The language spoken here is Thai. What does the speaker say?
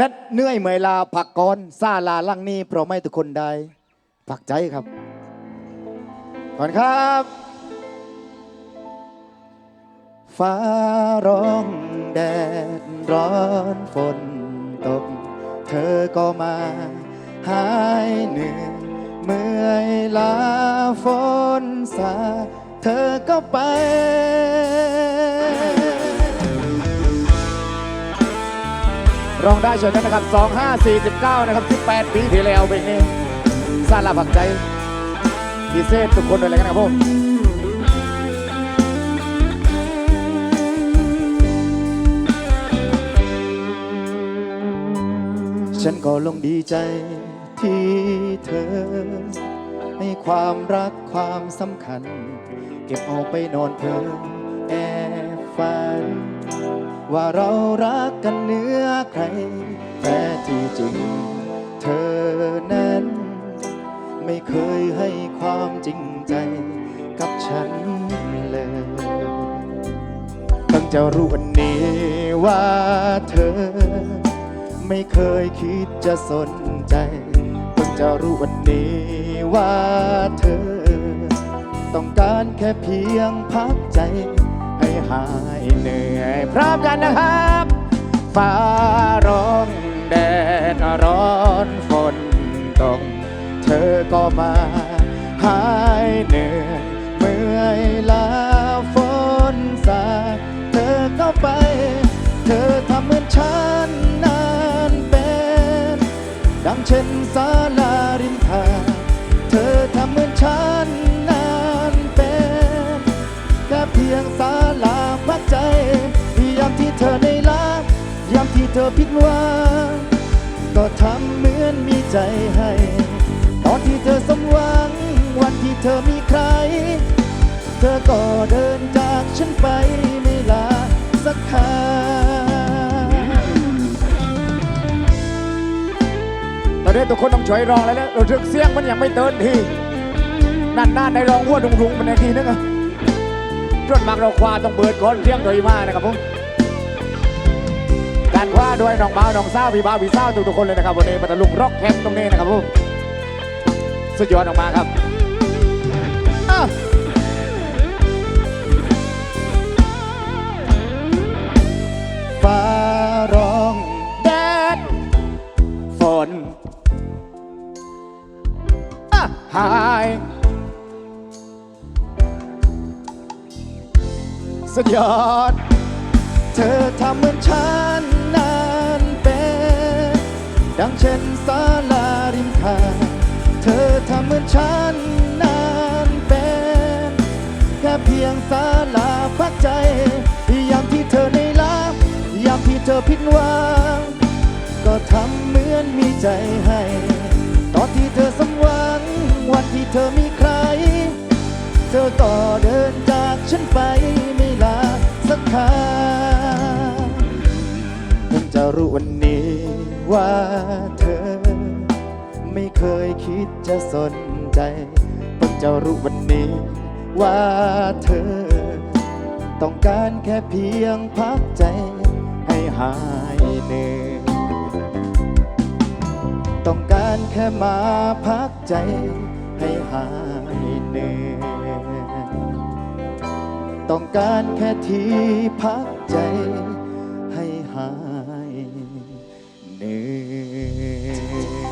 นัดเหนื่อยเมื่อยลาผักก่อนซาลาลังนี้เพราะไม่ทุกคนได้ผักใจครับก่อนครับ ฟ้าร้องแดดร้อนฝนตก เธอก็มา หายเหนื่อยเมื่อยลาฝนสา เธอก็ไป ร้องได้เชิญกันนะครับ 2549 นะครับ 18 ปีที่แล้วเพลงนี้สาลาผักใจพิเศษทุกคนเลยกันนะครับผมฉันก็ลงดีใจที่เธอ ให้ความรักความสำคัญ เก็บเอาไปนอนเพลินแอบฝัน ว่าเรารักกันเหนื้อใคร แต่ที่จริง เธอนั้น ไม่เคยให้ความจริงใจกับฉันเลยเพิ่งจะรู้วันนี้ว่าเธอ ไม่เคยคิดจะสนใจเพิ่งจะรู้วันนี้ว่าเธอ ต้องการแค่เพียงพักใจ ให้หายเหนื่อยพร้อมกันนะครับ ฟ้าร้องแดดร้อนฝนตก เธอก็มาหายเหนื่อยเมื่อยลาฝนสาดเธอก็ไป เธอทำเหมือนฉันนานเป็น ดังเช่นศาลาริมทางเธอทำเหมือนฉัน พียงศาลาพักใจยามที่เธอในลายามที่เธอผิดหวังก็ทำเหมือนมีใจให้ ตอนที่เธอสมหวัง วันที่เธอมีใคร เธอก็เดินจากฉันไปไม่ลาสักคำตอนนี้ทุกคนต้องช่วยร้องแล้วนะเราถึกเสียงมันยังไม่เตินทีนั่นน่าในร้องวัวดุงๆมันในทีนึงอะ จนมากเราคว้าต้องเบิดก่อนเสียงโดยมานะครับผมการคว้าด้วยน้องบ่าวน้องสาวพี่บ่าวพี่สาวทุกๆคนเลยนะครับวันนี้ปัตตลุงร็อกแคมป์ตรงนี้นะครับผมสุดยอดออกมาครับฟ้าร้องแดดฝนอะหาย สุดยอด เธอทำเหมือนฉันนานเป็นดังเช่นศาลาริมทางเธอทำเหมือนฉันนานเป็นแค่เพียงศาลาพักใจยามที่เธอในลาบยามที่เธอผิดหวังก็ทำเหมือนมีใจให้ ตอนที่เธอสมหวัง วันที่เธอมีใคร เธอก็เดินจากฉันไป คำเพิ่งจะรู้วันนี้ว่าเธอ ไม่เคยคิดจะสนใจเพิ่งจะรู้วันนี้ว่าเธอ ต้องการแค่เพียงพักใจให้หายเหนื่อยต้องการแค่มาพักใจให้หายเหนื่อย ต้องการแค่ที่พักใจให้หายเหนื่อย